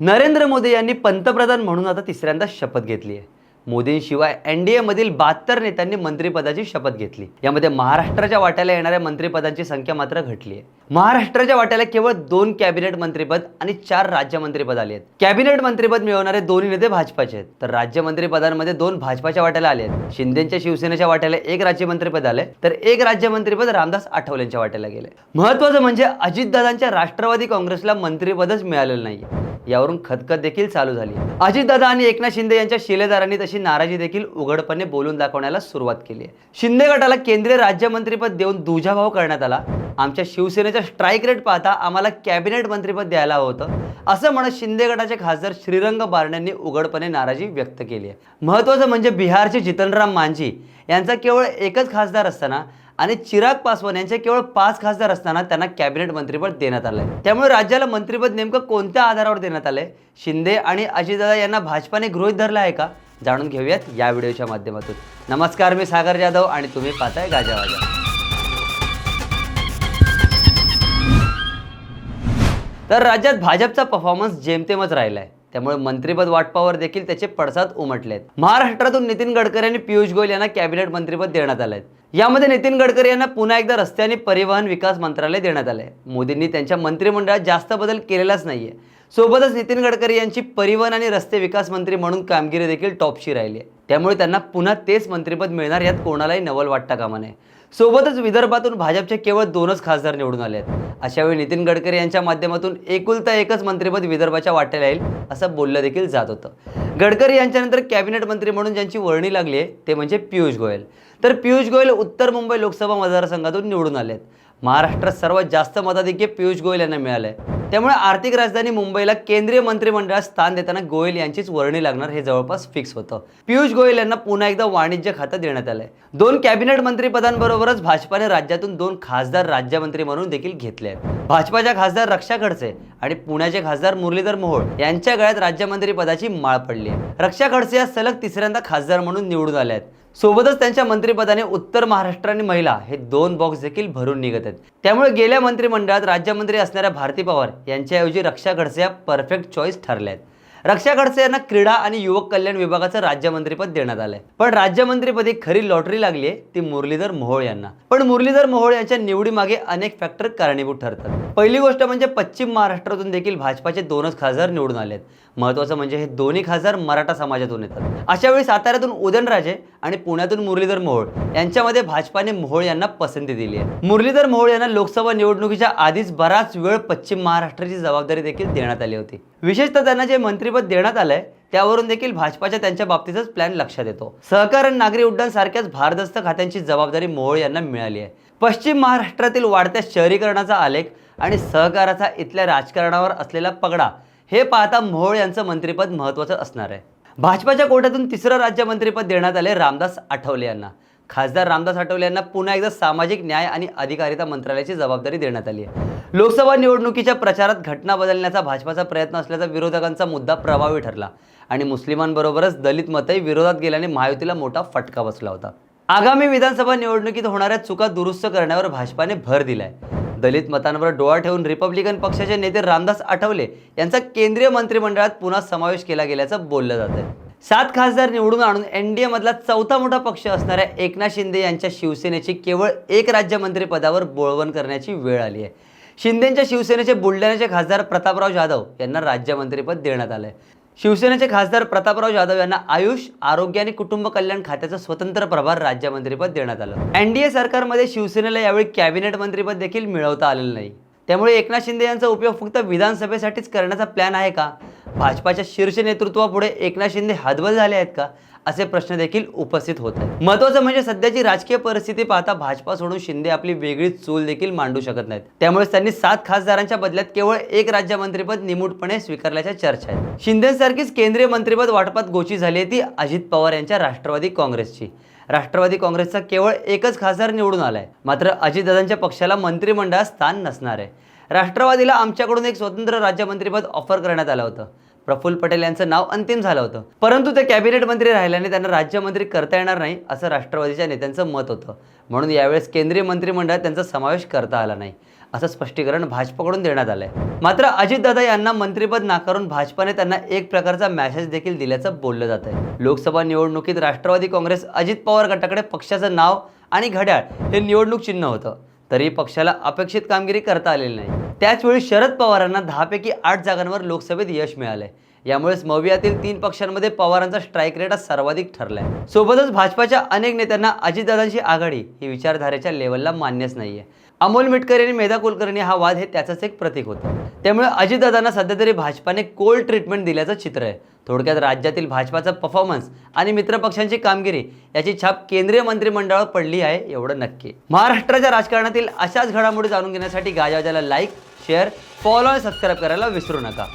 नरेंद्र मोदी यांनी पंतप्रधान म्हणून आता तिसऱ्यांदा शपथ घेतली आहे. मोदींशिवाय एनडीए मधील बहात्तर नेत्यांनी मंत्रिपदाची शपथ घेतली. यामध्ये महाराष्ट्राच्या वाट्याला येणाऱ्या मंत्रिपदांची संख्या मात्र घटली आहे. महाराष्ट्राच्या वाट्याला केवळ दोन कॅबिनेट मंत्रिपद आणि चार राज्य मंत्रिपद आले आहेत. कॅबिनेट मंत्रिपद मिळवणारे दोन्ही नेते भाजपाचे आहेत. तर राज्य मंत्रिपदांमध्ये दोन भाजपाच्या वाट्याला आले आहेत. शिंदेच्या शिवसेनेच्या वाट्याला एक राज्यमंत्रीपद आले. तर एक राज्यमंत्रीपद रामदास आठवलेंच्या वाट्याला गेले. महत्वाचं म्हणजे अजितदादांच्या राष्ट्रवादी काँग्रेसला मंत्रिपदच मिळालेलं नाही यावरून खतखत देखील चालू झाली. अजितदादा आणि एकनाथ शिंदे यांच्या शिलेदारांनी तशी नाराजी देखील उघडपणे बोलून दाखवण्याला सुरुवात केली आहे. शिंदे गटाला केंद्रीय राज्यमंत्रीपद देऊन दुजाभाव करण्यात आला. आमच्या शिवसेनेचा स्ट्राईक रेट पाहता आम्हाला कॅबिनेट मंत्रीपद द्यायला होतं. असं म्हणत शिंदे गटाचे खासदार श्रीरंग बारण्यांनी उघडपणे नाराजी व्यक्त केली आहे. महत्त्वाचं म्हणजे बिहारचे जितनराम मांझी यांचा केवळ एकच खासदार असताना आणि चिराग पासवान यांचे केवळ पाच खासदार असताना त्यांना कॅबिनेट मंत्रिपद देण्यात आलंय. त्यामुळे राज्याला मंत्रिपद नेमकं कोणत्या आधारावर देण्यात आलंय? शिंदे आणि अजितदादा यांना भाजपाने गृहित धरलं आहे का? जाणून घेऊयात या व्हिडिओच्या माध्यमातून. नमस्कार मी सागर जाधव आणि तुम्ही पाहताय गाजावाजा तर राज्यात भाजपचा परफॉर्मन्स जेमतेमच राहिला आहे त्यामुळे मंत्रिपद वाटपावर देखील त्याचे पडसाद उमटलेत. महाराष्ट्रातून नितीन गडकरी आणि पियुष गोयल यांना कॅबिनेट मंत्रिपद देण्यात आलं आहे यामध्ये नितीन गडकरी यांना पुन्हा एकदा रस्ते आणि परिवहन विकास मंत्रालय देण्यात आलं आहे मोदींनी त्यांच्या मंत्रिमंडळात जास्त बदल केलेलाच नाहीये. सोबतच नितीन गडकरी यांची परिवहन आणि रस्ते विकास मंत्री म्हणून कामगिरी देखील टॉपशी राहिली आहे त्यामुळे त्यांना पुन्हा तेच मंत्रिपद मिळणार यात कोणालाही नवल वाटता कामा नये. सोबतच विदर्भातून भाजपचे केवळ दोनच खासदार निवडून आले आहेत अशावेळी नितीन गडकरी यांच्या माध्यमातून एकुलता एकच मंत्रिपद विदर्भाच्या वाट्याला येईल असं बोललं देखील जात होतं. गडकरी यांच्यानंतर कॅबिनेट मंत्री म्हणून ज्यांची वर्णी लागली आहे ते म्हणजे पियुष गोयल. तर पियुष गोयल उत्तर मुंबई लोकसभा मतदारसंघातून निवडून आले आहेत महाराष्ट्रात सर्वात जास्त मताधिक्य पियुष गोयल यांना मिळालंय. त्यामुळे आर्थिक राजधानी मुंबईला केंद्रीय मंत्रिमंडळात स्थान देताना गोयल यांचीच वर्णी लागणार हे जवळपास फिक्स होतं. पियुष गोयल यांना पुन्हा एकदा वाणिज्य खातं देण्यात आलंय. दोन कॅबिनेट मंत्रीपदांबरोबरच भाजपाने राज्यातून दोन खासदार राज्यमंत्री म्हणून देखील घेतले आहेत. भाजपाच्या खासदार रक्षा खडसे आणि पुण्याचे खासदार मुरलीधर मोहोळ यांच्या गळ्यात राज्यमंत्री पदाची माळ पडली आहे. रक्षा खडसे या सलग तिसऱ्यांदा खासदार म्हणून निवडून आल्या आहेत. सोबतच त्यांच्या मंत्रिपदाने उत्तर महाराष्ट्र आणि महिला हे दोन बॉक्स देखील भरून निघत आहेत. त्यामुळे गेल्या मंत्रिमंडळात राज्यमंत्री असणाऱ्या भारती पवार यांच्याऐवजी रक्षा खडसे या परफेक्ट चॉईस ठरल्या आहेत. रक्षा खडसे यांना क्रीडा आणि युवक कल्याण विभागाचं राज्यमंत्रीपद देण्यात आलंय. पण राज्यमंत्रीपदी खरी लॉटरी लागली आहे ती मुरलीधर मोहोळ यांना. पण मुरलीधर मोहोळ यांच्या निवडीमागे अनेक फॅक्टर कारणीभूत ठरतात. पहिली गोष्ट म्हणजे पश्चिम महाराष्ट्रातून देखील भाजपाचे दोनच खासदार निवडून आलेत. महत्वाचं म्हणजे हे दोन्ही खासदार मराठा समाजातून येतात. अशा वेळी साताऱ्यातून उदयनराजे आणि पुण्यातून मुरलीधर मोहोळ यांच्यामध्ये भाजपाने मोहोळ यांना पसंती दिली आहे मुरलीधर मोहोळ यांना लोकसभा निवडणुकीच्या आधीच बराच वेळ पश्चिम महाराष्ट्राची जबाबदारी देखील देण्यात आली होती. विशेषतः त्यांना जे मंत्री मंत्रिपद देण्यात आलंय त्यावरून देखील भाजपाच्या त्यांच्या बाबतीतच प्लॅन लक्षात येतो. सहकार आणि नागरी उड्डाण सारख्याच भारदस्त खात्यांची जबाबदारी मोहोळ यांना मिळाली आहे. पश्चिम महाराष्ट्रातील वाढत्या शहरीकरणाचा आलेख आणि सहकाराचा इथल्या राजकारणावर असलेला पगडा हे पाहता मोहोळ यांचं मंत्रिपद महत्त्वाचं असणार आहे. भाजपाच्या कोट्यातून तिसरं राज्यमंत्रीपद देण्यात आले रामदास आठवले यांना. खासदार रामदास आठवले यांना पुन्हा एकदा सामाजिक न्याय आणि अधिकारिता मंत्रालयाची जबाबदारी देण्यात आली आहे. लोकसभा निवडणुकीच्या प्रचारात घटना बदलण्याचा भाजपाचा प्रयत्न असल्याचा विरोधकांचा मुद्दा प्रभावी ठरला. आणि मुस्लिमांबरोबरच दलित मतही विरोधात गेल्याने महायुतीला मोठा फटका बसला होता. आगामी विधानसभा निवडणुकीत होणाऱ्या चुका दुरुस्त करण्यावर भाजपाने भर दिलाय. दलित मतांवर डोळा ठेवून रिपब्लिकन पक्षाचे नेते रामदास आठवले यांचा केंद्रीय मंत्रिमंडळात पुन्हा समावेश केला गेल्याचं बोललं जात आहे सात खासदार निवडून आणून एनडीए मधला चौथा मोठा पक्ष असणाऱ्या एकनाथ शिंदे यांच्या शिवसेनेची केवळ एक राज्यमंत्री पदावर बोळवण करण्याची वेळ आली आहे. शिंदेंच्या शिवसेनेचे बुलढाण्याचे खासदार प्रतापराव जाधव यांना राज्यमंत्रीपद देण्यात आलंय. शिवसेनेचे खासदार प्रतापराव जाधव यांना आयुष आरोग्य आणि कुटुंब कल्याण खात्याचं स्वतंत्र प्रभार राज्यमंत्रीपद देण्यात आलं. एनडीए सरकारमध्ये शिवसेनेला यावेळी कॅबिनेट मंत्रीपद देखील मिळवता आलेलं नाही. त्यामुळे एकनाथ शिंदे यांचा उपयोग फक्त विधानसभेसाठीच करण्याचा प्लॅन आहे का? भाजपाच्या शीर्ष नेतृत्वापुढे एकनाथ शिंदे हतबल झाले आहेत का? असे प्रश्न देखील उपस्थित होत आहेत. महत्वाचं म्हणजे सध्याची राजकीय परिस्थिती पाहता भाजपा सोडून शिंदे आपली वेगळी चूल देखील मांडू शकत नाहीत. त्यामुळे त्यांनी सात खासदारांच्या बदल्यात केवळ एक राज्यमंत्रीपद निमूटपणे स्वीकारल्याच्या चर्चा आहेत. शिंदेसारखीच केंद्रीय मंत्रीपद वाटपात गोची झाली आहे ती अजित पवार यांच्या राष्ट्रवादी काँग्रेसची. राष्ट्रवादी काँग्रेसचा केवळ एकच खासदार निवडून आलाय. मात्र अजितदादांच्या पक्षाला मंत्रिमंडळात स्थान नसणार आहे. राष्ट्रवादीला आमच्याकडून एक स्वतंत्र राज्यमंत्रीपद ऑफर करण्यात आलं होतं. प्रफुल्ल पटेल यांचं नाव अंतिम झालं होतं. परंतु ते कॅबिनेट मंत्री राहिल्याने त्यांना राज्यमंत्री करता येणार नाही असं राष्ट्रवादीच्या नेत्यांचं मत होतं. म्हणून यावेळेस केंद्रीय मंत्रिमंडळात त्यांचा समावेश करता आला नाही असं स्पष्टीकरण भाजपकडून देण्यात आलं आहे मात्र अजितदादा यांना मंत्रिपद नाकारून भाजपाने त्यांना एक प्रकारचा मॅसेज देखील दिल्याचं बोललं जात आहे लोकसभा निवडणुकीत राष्ट्रवादी काँग्रेस अजित पवार गटाकडे पक्षाचं नाव आणि घड्याळ हे निवडणूक चिन्ह होतं. तरी पक्षाला अपेक्षित कामगिरी करता आलेली नाही. त्याचवेळी शरद पवारांना दहापैकी आठ जागांवर लोकसभेत यश मिळालंय. यामुळेच मवियातील तीन पक्षांमध्ये पवारांचा स्ट्राईक रेट हा सर्वाधिक ठरलाय. सोबतच भाजपाच्या अनेक नेत्यांना अजितदादांची आघाडी ही विचारधारेच्या लेवलला मान्यच नाहीये. अमोल मिटकरी आणि मेधा कुलकर्णी हा वाद हे त्याचंच एक प्रतीक होतं. त्यामुळे अजितदादांना सध्या तरी भाजपाने कोल्ड ट्रीटमेंट दिल्याचं चित्र आहे. थोडक्यात राज्यातील भाजपाचा परफॉर्मन्स आणि मित्रपक्षांची कामगिरी याची छाप केंद्रीय मंत्रिमंडळावर पडली आहे एवढं नक्की. महाराष्ट्राच्या राजकारणातील अशाच घडामोडी जाणून घेण्यासाठी गाजावाजाला लाईक शेअर फॉलो आणि सबस्क्राईब करायला विसरू नका.